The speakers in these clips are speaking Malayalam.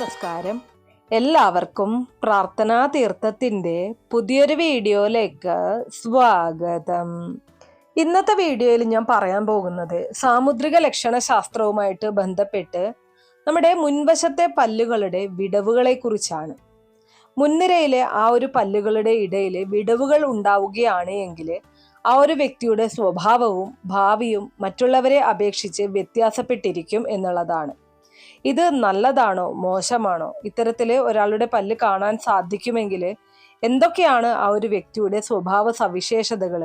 നമസ്കാരം. എല്ലാവർക്കും പ്രാർത്ഥനാ തീർത്ഥത്തിന്റെ പുതിയൊരു വീഡിയോയിലേക്ക് സ്വാഗതം. ഇന്നത്തെ വീഡിയോയിൽ ഞാൻ പറയാൻ പോകുന്നത് സാമുദ്രിക ലക്ഷണ ശാസ്ത്രവുമായിട്ട് ബന്ധപ്പെട്ട് നമ്മുടെ മുൻവശത്തെ പല്ലുകളുടെ വിടവുകളെ കുറിച്ചാണ് മുൻനിരയിലെ ആ ഒരു പല്ലുകളുടെ ഇടയിൽ വിടവുകൾ ഉണ്ടാവുകയാണ് എങ്കിൽ ആ ഒരു വ്യക്തിയുടെ സ്വഭാവവും ഭാവിയും മറ്റുള്ളവരെ അപേക്ഷിച്ച് വ്യത്യാസപ്പെട്ടിരിക്കും എന്നുള്ളതാണ്. ഇത് നല്ലതാണോ? മോശമാണോ? ഇത്തരത്തിൽ ഒരാളുടെ പല്ല് കാണാൻ സാധിക്കുമെങ്കിൽ എന്തൊക്കെയാണ് ആ ഒരു വ്യക്തിയുടെ സ്വഭാവ സവിശേഷതകൾ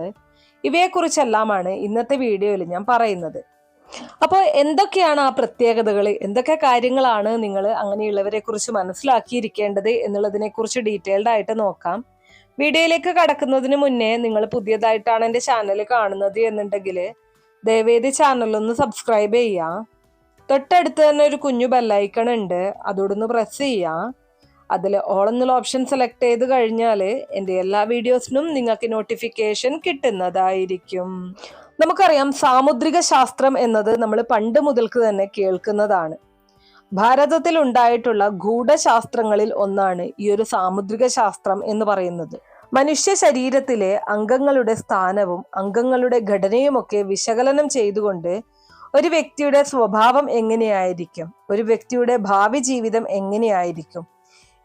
ഇവയെക്കുറിച്ചെല്ലാമാണ് ഇന്നത്തെ വീഡിയോയിൽ ഞാൻ പറയുന്നത്. അപ്പോൾ എന്തൊക്കെയാണ് ആ പ്രത്യേകതകൾ എന്തൊക്കെ കാര്യങ്ങളാണ് നിങ്ങൾ അങ്ങനെയുള്ളവരെ കുറിച്ച് മനസ്സിലാക്കിയിരിക്കേണ്ടത് എന്നുള്ളതിനെ കുറിച്ച് ഡീറ്റെയിൽഡ് ആയിട്ട് നോക്കാം. വീഡിയോയിലേക്ക് കടക്കുന്നതിന് മുന്നേ നിങ്ങൾ പുതിയതായിട്ടാണ് എന്റെ ചാനൽ കാണുന്നത് എന്നുണ്ടെങ്കിൽ ദയവേദി ചാനലൊന്ന് സബ്സ്ക്രൈബ് ചെയ്യാം. തൊട്ടടുത്ത് തന്നെ ഒരു കുഞ്ഞു ബെല്ലൈക്കൺ ഉണ്ട്. അതോടൊന്ന് പ്രസ് ചെയ്യാം. അതിൽ ഓൾ എന്നുള്ള ഓപ്ഷൻ സെലക്ട് ചെയ്ത് കഴിഞ്ഞാൽ എന്റെ എല്ലാ വീഡിയോസിനും നിങ്ങൾക്ക് നോട്ടിഫിക്കേഷൻ കിട്ടുന്നതായിരിക്കും. നമുക്കറിയാം സാമുദ്രിക ശാസ്ത്രം എന്നത് നമ്മൾ പണ്ട് മുതൽക്ക് തന്നെ കേൾക്കുന്നതാണ്. ഭാരതത്തിൽ ഉണ്ടായിട്ടുള്ള ഗൂഢശാസ്ത്രങ്ങളിൽ ഒന്നാണ് ഈ ഒരു സാമുദ്രിക ശാസ്ത്രം എന്ന് പറയുന്നത്. മനുഷ്യ ശരീരത്തിലെ അംഗങ്ങളുടെ സ്ഥാനവും അംഗങ്ങളുടെ ഘടനയുമൊക്കെ വിശകലനം ചെയ്തുകൊണ്ട് ഒരു വ്യക്തിയുടെ സ്വഭാവം എങ്ങനെയായിരിക്കും? ഒരു വ്യക്തിയുടെ ഭാവി ജീവിതം എങ്ങനെയായിരിക്കും?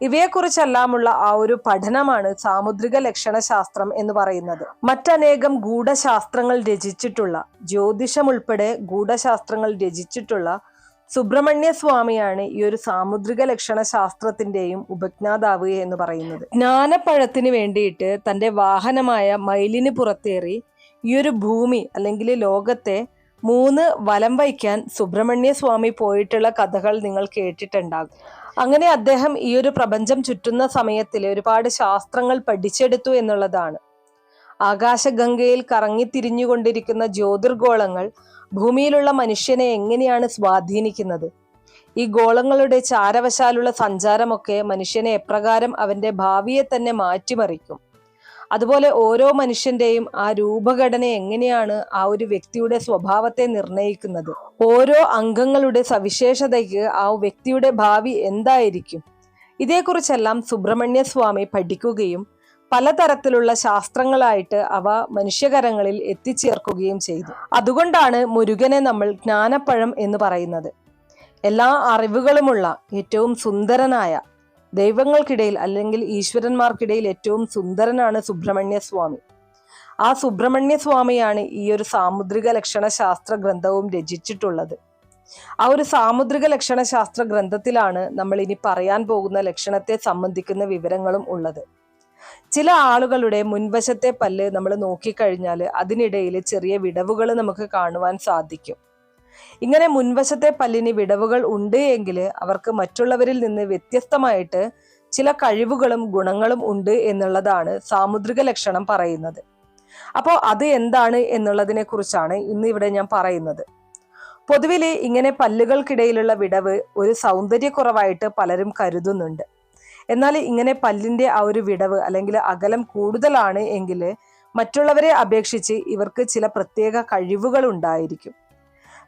ഇവയെക്കുറിച്ചെല്ലാമുള്ള ആ ഒരു പഠനമാണ് സാമുദ്രിക ലക്ഷണശാസ്ത്രം എന്ന് പറയുന്നത്. മറ്റനേകം ഗൂഢശാസ്ത്രങ്ങൾ രചിച്ചിട്ടുള്ള ജ്യോതിഷം ഉൾപ്പെടെ ഗൂഢശാസ്ത്രങ്ങൾ രചിച്ചിട്ടുള്ള സുബ്രഹ്മണ്യ സ്വാമിയാണ് ഈ ഒരു സാമുദ്രിക ലക്ഷണ ശാസ്ത്രത്തിന്റെയും ഉപജ്ഞാതാവ് എന്ന് പറയുന്നത്. ജ്ഞാനപ്പഴത്തിന് വേണ്ടിയിട്ട് തന്റെ വാഹനമായ മയിലിന് പുറത്തേറി ഈ ഒരു ഭൂമി അല്ലെങ്കിൽ ലോകത്തെ മൂന്ന് വലം വയ്ക്കാൻ സുബ്രഹ്മണ്യ സ്വാമി പോയിട്ടുള്ള കഥകൾ നിങ്ങൾ കേട്ടിട്ടുണ്ടാകും. അങ്ങനെ അദ്ദേഹം ഈ ഒരു പ്രപഞ്ചം ചുറ്റുന്ന സമയത്തിൽ ഒരുപാട് ശാസ്ത്രങ്ങൾ പഠിച്ചെടുത്തു എന്നുള്ളതാണ്. ആകാശഗംഗയിൽ കറങ്ങിത്തിരിഞ്ഞുകൊണ്ടിരിക്കുന്ന ജ്യോതിർഗോളങ്ങൾ ഭൂമിയിലുള്ള മനുഷ്യനെ എങ്ങനെയാണ് സ്വാധീനിക്കുന്നത്? ഈ ഗോളങ്ങളുടെ ചാരവശാലുള്ള സഞ്ചാരമൊക്കെ മനുഷ്യനെ എപ്രകാരം അവന്റെ ഭാവിയെ തന്നെ മാറ്റിമറിക്കും? അതുപോലെ ഓരോ മനുഷ്യന്റെയും ആ രൂപഘടന എങ്ങനെയാണ് ആ ഒരു വ്യക്തിയുടെ സ്വഭാവത്തെ നിർണയിക്കുന്നത്? ഓരോ അംഗങ്ങളുടെ സവിശേഷതയ്ക്ക് ആ വ്യക്തിയുടെ ഭാവി എന്തായിരിക്കും? ഇതേക്കുറിച്ചെല്ലാം സുബ്രഹ്മണ്യ സ്വാമി പഠിക്കുകയും പലതരത്തിലുള്ള ശാസ്ത്രങ്ങളായിട്ട് അവ മനുഷ്യകരങ്ങളിൽ എത്തിച്ചേർക്കുകയും ചെയ്തു. അതുകൊണ്ടാണ് മുരുകനെ നമ്മൾ ജ്ഞാനപ്പഴം എന്ന് പറയുന്നത്. എല്ലാ അറിവുകളുമുള്ള ഏറ്റവും സുന്ദരനായ ദൈവങ്ങൾക്കിടയിൽ അല്ലെങ്കിൽ ഈശ്വരന്മാർക്കിടയിൽ ഏറ്റവും സുന്ദരനാണ് സുബ്രഹ്മണ്യ സ്വാമി ആ സുബ്രഹ്മണ്യ സ്വാമിയാണ് ഈ ഒരു സാമുദ്രിക ലക്ഷണ ശാസ്ത്ര ഗ്രന്ഥവും രചിച്ചിട്ടുള്ളത്. ആ ഒരു സാമുദ്രിക ലക്ഷണ ശാസ്ത്ര ഗ്രന്ഥത്തിലാണ് നമ്മൾ ഇനി പറയാൻ പോകുന്ന ലക്ഷണത്തെ സംബന്ധിക്കുന്ന വിവരങ്ങളും ഉള്ളത്. ചില ആളുകളുടെ മുൻവശത്തെ പല്ല് നമ്മൾ നോക്കിക്കഴിഞ്ഞാൽ അതിനിടയിൽ ചെറിയ വിടവുകൾ നമുക്ക് കാണുവാൻ സാധിക്കും. ഇങ്ങനെ മുൻവശത്തെ പല്ലിന് വിടവുകൾ ഉണ്ട് എങ്കിൽ അവർക്ക് മറ്റുള്ളവരിൽ നിന്ന് വ്യത്യസ്തമായിട്ട് ചില കഴിവുകളും ഗുണങ്ങളും ഉണ്ട് എന്നുള്ളതാണ് സാമുദ്രിക ലക്ഷണം പറയുന്നത്. അപ്പോൾ അത് എന്താണ് എന്നുള്ളതിനെ കുറിച്ചാണ് ഇന്ന് ഇവിടെ ഞാൻ പറയുന്നത്. പൊതുവിലെ ഇങ്ങനെ പല്ലുകൾക്കിടയിലുള്ള വിടവ് ഒരു സൗന്ദര്യക്കുറവായിട്ട് പലരും കരുതുന്നുണ്ട്. എന്നാൽ ഇങ്ങനെ പല്ലിന്റെ ആ ഒരു വിടവ് അല്ലെങ്കിൽ അകലം കൂടുതലാണ് എങ്കിൽ മറ്റുള്ളവരെ അപേക്ഷിച്ച് ഇവർക്ക് ചില പ്രത്യേക കഴിവുകൾ ഉണ്ടായിരിക്കും.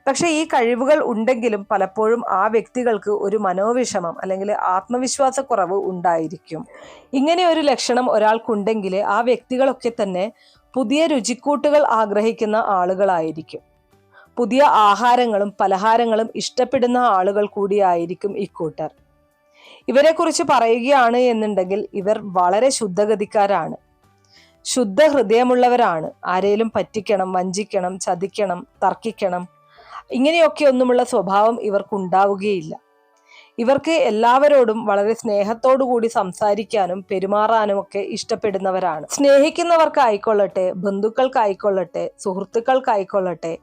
പക്ഷെ ഈ കഴിവുകൾ ഉണ്ടെങ്കിലും പലപ്പോഴും ആ വ്യക്തികൾക്ക് ഒരു മനോവിഷമം അല്ലെങ്കിൽ ആത്മവിശ്വാസക്കുറവ് ഉണ്ടായിരിക്കും. ഇങ്ങനെ ഒരു ലക്ഷണം ഒരാൾക്കുണ്ടെങ്കിൽ ആ വ്യക്തികളൊക്കെ തന്നെ പുതിയ രുചിക്കൂട്ടുകൾ ആഗ്രഹിക്കുന്ന ആളുകളായിരിക്കും. പുതിയ ആഹാരങ്ങളും പലഹാരങ്ങളും ഇഷ്ടപ്പെടുന്ന ആളുകൾ കൂടിയായിരിക്കും ഇക്കൂട്ടർ ഇവരെക്കുറിച്ച് പറയുകയാണ് എന്നുണ്ടെങ്കിൽ ഇവർ വളരെ ശുദ്ധഗതിക്കാരാണ്. ശുദ്ധ ഹൃദയമുള്ളവരാണ് ആരെയും പറ്റിക്കണം വഞ്ചിക്കണം ചതിക്കണം തർക്കിക്കണം ഇങ്ങനെയൊക്കെ ഒന്നുമുള്ള സ്വഭാവം ഇവർക്കുണ്ടാവുകയില്ല. ഇവർക്ക് എല്ലാവരോടും വളരെ കൂടി സംസാരിക്കാനും പെരുമാറാനും ഒക്കെ ഇഷ്ടപ്പെടുന്നവരാണ്. സ്നേഹിക്കുന്നവർക്കായിക്കൊള്ളട്ടെ ബന്ധുക്കൾക്കായിക്കൊള്ളട്ടെ സുഹൃത്തുക്കൾക്കായിക്കൊള്ളട്ടെ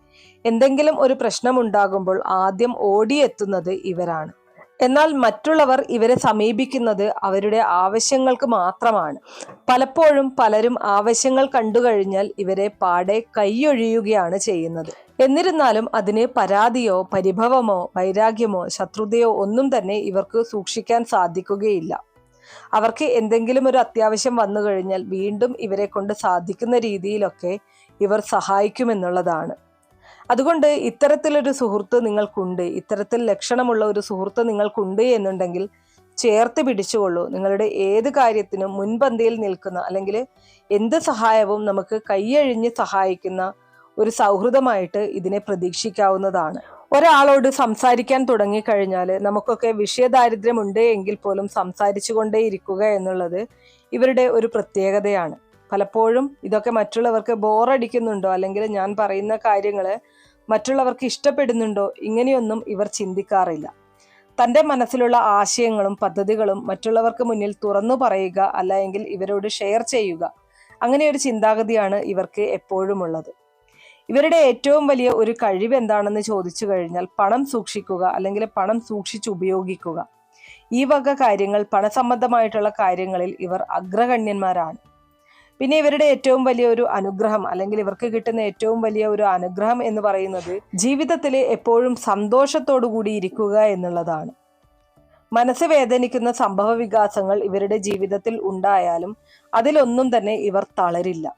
എന്തെങ്കിലും ഒരു പ്രശ്നമുണ്ടാകുമ്പോൾ ആദ്യം ഓടിയെത്തുന്നത് ഇവരാണ്. എന്നാൽ മറ്റുള്ളവർ ഇവരെ സമീപിക്കുന്നത് അവരുടെ ആവശ്യങ്ങൾക്ക് മാത്രമാണ്. പലപ്പോഴും പലരും ആവശ്യങ്ങൾ കണ്ടുകഴിഞ്ഞാൽ ഇവരെ പാടെ കൈയൊഴിയുകയാണ് ചെയ്യുന്നത്. എന്നിരുന്നാലും അതിന് പരാതിയോ പരിഭവമോ വൈരാഗ്യമോ ശത്രുതയോ ഒന്നും തന്നെ ഇവർക്ക് സൂക്ഷിക്കാൻ സാധിക്കുകയില്ല. അവർക്ക് എന്തെങ്കിലും ഒരു അത്യാവശ്യം വന്നു കഴിഞ്ഞാൽ വീണ്ടും ഇവരെ കൊണ്ട് സാധിക്കുന്ന രീതിയിലൊക്കെ ഇവർ സഹായിക്കുമെന്നുള്ളതാണ്. അതുകൊണ്ട് ഇത്തരത്തിലൊരു സുഹൃത്ത് നിങ്ങൾക്കുണ്ട് ഇത്തരത്തിൽ ലക്ഷണമുള്ള ഒരു സുഹൃത്ത് നിങ്ങൾക്കുണ്ട് എന്നുണ്ടെങ്കിൽ ചേർത്ത് പിടിച്ചുകൊള്ളൂ. നിങ്ങളുടെ ഏത് കാര്യത്തിനും മുൻപന്തിയിൽ നിൽക്കുന്ന അല്ലെങ്കിൽ എന്ത് സഹായവും നമുക്ക് കൈയഴിഞ്ഞ് സഹായിക്കുന്ന ഒരു സൗഹൃദമായിട്ട് ഇതിനെ പ്രതീക്ഷിക്കാവുന്നതാണ്. ഒരാളോട് സംസാരിക്കാൻ തുടങ്ങിക്കഴിഞ്ഞാൽ നമുക്കൊക്കെ വിഷയദാരിദ്ര്യമുണ്ട് എങ്കിൽ പോലും സംസാരിച്ചു കൊണ്ടേയിരിക്കുക എന്നുള്ളത് ഇവരുടെ ഒരു പ്രത്യേകതയാണ്. പലപ്പോഴും ഇതൊക്കെ മറ്റുള്ളവർക്ക് ബോറടിക്കുന്നുണ്ടോ? അല്ലെങ്കിൽ ഞാൻ പറയുന്ന കാര്യങ്ങൾ മറ്റുള്ളവർക്ക് ഇഷ്ടപ്പെടുന്നുണ്ടോ? ഇങ്ങനെയൊന്നും ഇവർ ചിന്തിക്കാറില്ല. തന്റെ മനസ്സിലുള്ള ആശയങ്ങളും പദ്ധതികളും മറ്റുള്ളവർക്ക് മുന്നിൽ തുറന്നു പറയുക അല്ലെങ്കിൽ ഇവരോട് ഷെയർ ചെയ്യുക. അങ്ങനെ ഒരു ചിന്താഗതിയാണ് ഇവർക്ക് എപ്പോഴും ഉള്ളത് ഇവരുടെ ഏറ്റവും വലിയ ഒരു കഴിവ് എന്താണെന്ന് ചോദിച്ചു കഴിഞ്ഞാൽ പണം സൂക്ഷിക്കുക അല്ലെങ്കിൽ പണം സൂക്ഷിച്ച് ഉപയോഗിക്കുക. ഈ വക കാര്യങ്ങൾ പണസംബന്ധമായിട്ടുള്ള കാര്യങ്ങളിൽ ഇവർ അഗ്രഗണ്യന്മാരാണ്. പിന്നെ ഇവരുടെ ഏറ്റവും വലിയ ഒരു അനുഗ്രഹം അല്ലെങ്കിൽ ഇവർക്ക് കിട്ടുന്ന ഏറ്റവും വലിയ ഒരു അനുഗ്രഹം എന്ന് പറയുന്നത് ജീവിതത്തിൽ എപ്പോഴും സന്തോഷത്തോടു കൂടി ഇരിക്കുക എന്നുള്ളതാണ്. മനസ്സ് വേദനിക്കുന്ന സംഭവ വികാസങ്ങൾ ഇവരുടെ ജീവിതത്തിൽ ഉണ്ടായാലും അതിലൊന്നും തന്നെ ഇവർ തളരില്ല.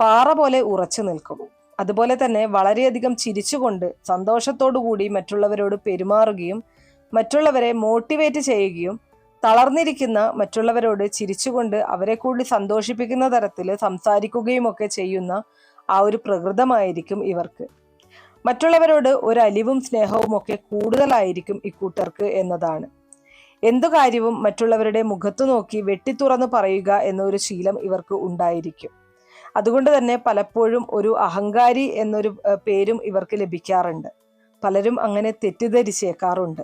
പാറ പോലെ ഉറച്ചു നിൽക്കും. അതുപോലെ തന്നെ വളരെയധികം ചിരിച്ചുകൊണ്ട് സന്തോഷത്തോടു കൂടി മറ്റുള്ളവരോട് പെരുമാറുകയും മറ്റുള്ളവരെ മോട്ടിവേറ്റ് ചെയ്യുകയും തളർന്നിരിക്കുന്ന മറ്റുള്ളവരോട് ചിരിച്ചുകൊണ്ട് അവരെ കൂടി സന്തോഷിപ്പിക്കുന്ന തരത്തിൽ സംസാരിക്കുകയും ഒക്കെ ചെയ്യുന്ന ആ ഒരു പ്രകൃതമായിരിക്കും ഇവർക്ക്. മറ്റുള്ളവരോട് ഒരു അലിവും സ്നേഹവും ഒക്കെ കൂടുതലായിരിക്കും ഇക്കൂട്ടർക്ക് എന്നതാണ്. എന്തു കാര്യവും മറ്റുള്ളവരുടെ മുഖത്തു നോക്കി വെട്ടിത്തുറന്ന് പറയുക എന്നൊരു ശീലം ഇവർക്ക് ഉണ്ടായിരിക്കും. അതുകൊണ്ട് തന്നെ പലപ്പോഴും ഒരു അഹങ്കാരി എന്നൊരു പേരും ഇവർക്ക് ലഭിക്കാറുണ്ട്. പലരും അങ്ങനെ തെറ്റിദ്ധരിച്ചേക്കാറുണ്ട്.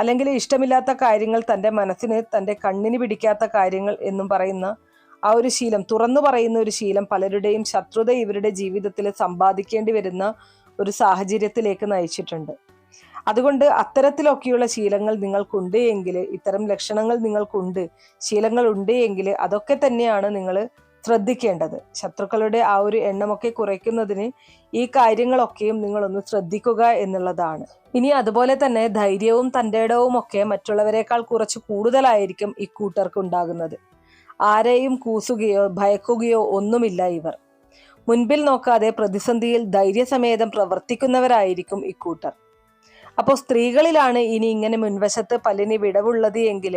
അല്ലെങ്കിൽ ഇഷ്ടമില്ലാത്ത കാര്യങ്ങൾ തന്റെ മനസ്സിന് തന്റെ കണ്ണിന് പിടിക്കാത്ത കാര്യങ്ങൾ എന്നും പറയുന്ന ആ ഒരു ശീലം തുറന്നു പറയുന്ന ഒരു ശീലം പലരുടെയും ശത്രുത ഇവരുടെ ജീവിതത്തിൽ സമ്പാദിക്കേണ്ടി വരുന്ന ഒരു സാഹചര്യത്തിലേക്ക് നയിച്ചിട്ടുണ്ട്. അതുകൊണ്ട് അത്തരത്തിലൊക്കെയുള്ള ശീലങ്ങൾ നിങ്ങൾക്കുണ്ട് എങ്കിൽ ഇത്തരം ലക്ഷണങ്ങൾ നിങ്ങൾക്കുണ്ട് ശീലങ്ങൾ ഉണ്ട് എങ്കിൽ അതൊക്കെ തന്നെയാണ് നിങ്ങൾ ശ്രദ്ധിക്കേണ്ടത്. ശത്രുക്കളുടെ ആ ഒരു എണ്ണമൊക്കെ കുറയ്ക്കുന്നതിന് ഈ കാര്യങ്ങളൊക്കെയും നിങ്ങളൊന്ന് ശ്രദ്ധിക്കുക എന്നുള്ളതാണ്. ഇനി അതുപോലെ തന്നെ ധൈര്യവും തന്റെ ഇടവും ഒക്കെ മറ്റുള്ളവരെക്കാൾ കുറച്ച് കൂടുതലായിരിക്കും ഇക്കൂട്ടർക്ക് ഉണ്ടാകുന്നത്. ആരെയും കൂസുകയോ ഭയക്കുകയോ ഒന്നുമില്ല ഇവർ. മുൻപിൽ നോക്കാതെ പ്രതിസന്ധിയിൽ ധൈര്യസമേതം പ്രവർത്തിക്കുന്നവരായിരിക്കും ഇക്കൂട്ടർ അപ്പോൾ സ്ത്രീകളിലാണ് ഇനി ഇങ്ങനെ മുൻവശത്ത് പല്ലിന് വിടവുള്ളത് എങ്കിൽ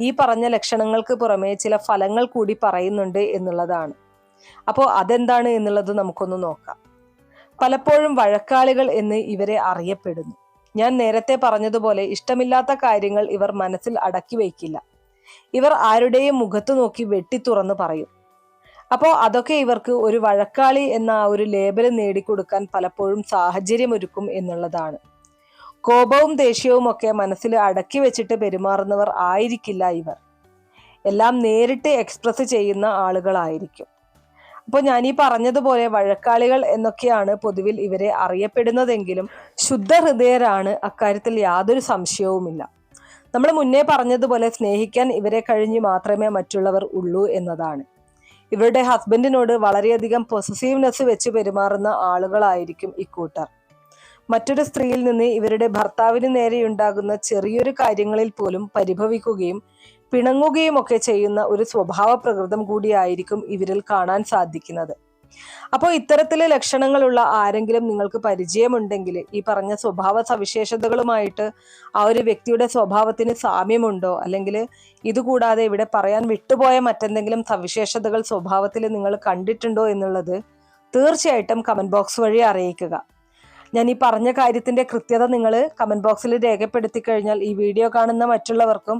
ഈ പറഞ്ഞ ലക്ഷണങ്ങൾക്ക് പുറമെ ചില ഫലങ്ങൾ കൂടി പറയുന്നുണ്ട് എന്നുള്ളതാണ്. അപ്പോൾ അതെന്താണ് എന്നുള്ളത് നമുക്കൊന്ന് നോക്കാം. പലപ്പോഴും വഴക്കാളികൾ എന്ന് ഇവരെ അറിയപ്പെടുന്നു. ഞാൻ നേരത്തെ പറഞ്ഞതുപോലെ ഇഷ്ടമില്ലാത്ത കാര്യങ്ങൾ ഇവർ മനസ്സിൽ അടക്കി വയ്ക്കില്ല. ഇവർ ആരുടെയും മുഖത്ത് നോക്കി വെട്ടി തുറന്ന് പറയും. അപ്പോൾ അതൊക്കെ ഇവർക്ക് ഒരു വഴക്കാളി എന്ന ആ ഒരു ലേബൽ നേടിക്കൊടുക്കാൻ പലപ്പോഴും സാഹചര്യമൊരുക്കും എന്നുള്ളതാണ്. കോപവും ദേഷ്യവും ഒക്കെ മനസ്സിൽ അടക്കി വെച്ചിട്ട് പെരുമാറുന്നവർ ആയിരിക്കില്ല ഇവർ. എല്ലാം നേരിട്ട് എക്സ്പ്രസ് ചെയ്യുന്ന ആളുകളായിരിക്കും. അപ്പോൾ ഞാൻ ഈ പറഞ്ഞതുപോലെ വഴക്കാളികൾ എന്നൊക്കെയാണ് പൊതുവിൽ ഇവരെ അറിയപ്പെടുന്നതെങ്കിലും ശുദ്ധ ഹൃദയരാണ് അക്കാര്യത്തിൽ യാതൊരു സംശയവുമില്ല. നമ്മൾ മുന്നേ പറഞ്ഞതുപോലെ സ്നേഹിക്കാൻ ഇവരെ കഴിഞ്ഞ് മാത്രമേ മറ്റുള്ളവർ ഉള്ളൂ എന്നതാണ്. ഇവരുടെ ഹസ്ബൻഡിനോട് വളരെയധികം പൊസസീവ്നെസ് വെച്ച് പെരുമാറുന്ന ആളുകളായിരിക്കും ഇക്കൂട്ടർ മറ്റൊരു സ്ത്രീയിൽ നിന്ന് ഇവരുടെ ഭർത്താവിന് നേരെയുണ്ടാകുന്ന ചെറിയൊരു കാര്യങ്ങളിൽ പോലും പരിഭവിക്കുകയും പിണങ്ങുകയും ഒക്കെ ചെയ്യുന്ന ഒരു സ്വഭാവ പ്രകൃതം കൂടിയായിരിക്കും ഇവരിൽ കാണാൻ സാധിക്കുന്നത്. അപ്പോൾ ഇത്തരത്തിലെ ലക്ഷണങ്ങളുള്ള ആരെങ്കിലും നിങ്ങൾക്ക് പരിചയമുണ്ടെങ്കിൽ ഈ പറഞ്ഞ സ്വഭാവ സവിശേഷതകളുമായിട്ട് ആ ഒരു വ്യക്തിയുടെ സ്വഭാവത്തിന് സാമ്യമുണ്ടോ? അല്ലെങ്കിൽ ഇതുകൂടാതെ ഇവിടെ പറയാൻ വിട്ടുപോയ മറ്റെന്തെങ്കിലും സവിശേഷതകൾ സ്വഭാവത്തിൽ നിങ്ങൾ കണ്ടിട്ടുണ്ടോ എന്നുള്ളത് തീർച്ചയായിട്ടും കമന്റ് ബോക്സ് വഴി അറിയിക്കുക. ഞാൻ ഈ പറഞ്ഞ കാര്യത്തിന്റെ കൃത്യത നിങ്ങൾ കമന്റ് ബോക്സിൽ രേഖപ്പെടുത്തി കഴിഞ്ഞാൽ ഈ വീഡിയോ കാണുന്ന മറ്റുള്ളവർക്കും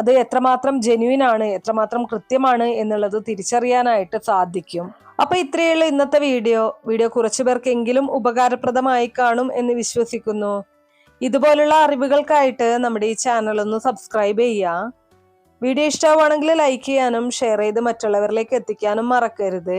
അത് എത്രമാത്രം ജെന്യുവിൻ ആണ് എത്രമാത്രം കൃത്യമാണ് എന്നുള്ളത് തിരിച്ചറിയാനായിട്ട് സാധിക്കും. അപ്പൊ ഇത്രയുള്ള ഇന്നത്തെ വീഡിയോ വീഡിയോ കുറച്ചു പേർക്കെങ്കിലും ഉപകാരപ്രദമായി കാണും എന്ന് വിശ്വസിക്കുന്നു. ഇതുപോലുള്ള അറിവുകൾക്കായിട്ട് നമ്മുടെ ഈ ചാനൽ ഒന്ന് സബ്സ്ക്രൈബ് ചെയ്യുക വീഡിയോ ഇഷ്ടമാണെങ്കിൽ ലൈക്ക് ചെയ്യാനും ഷെയർ ചെയ്ത് മറ്റുള്ളവരിലേക്ക് എത്തിക്കാനും മറക്കരുത്.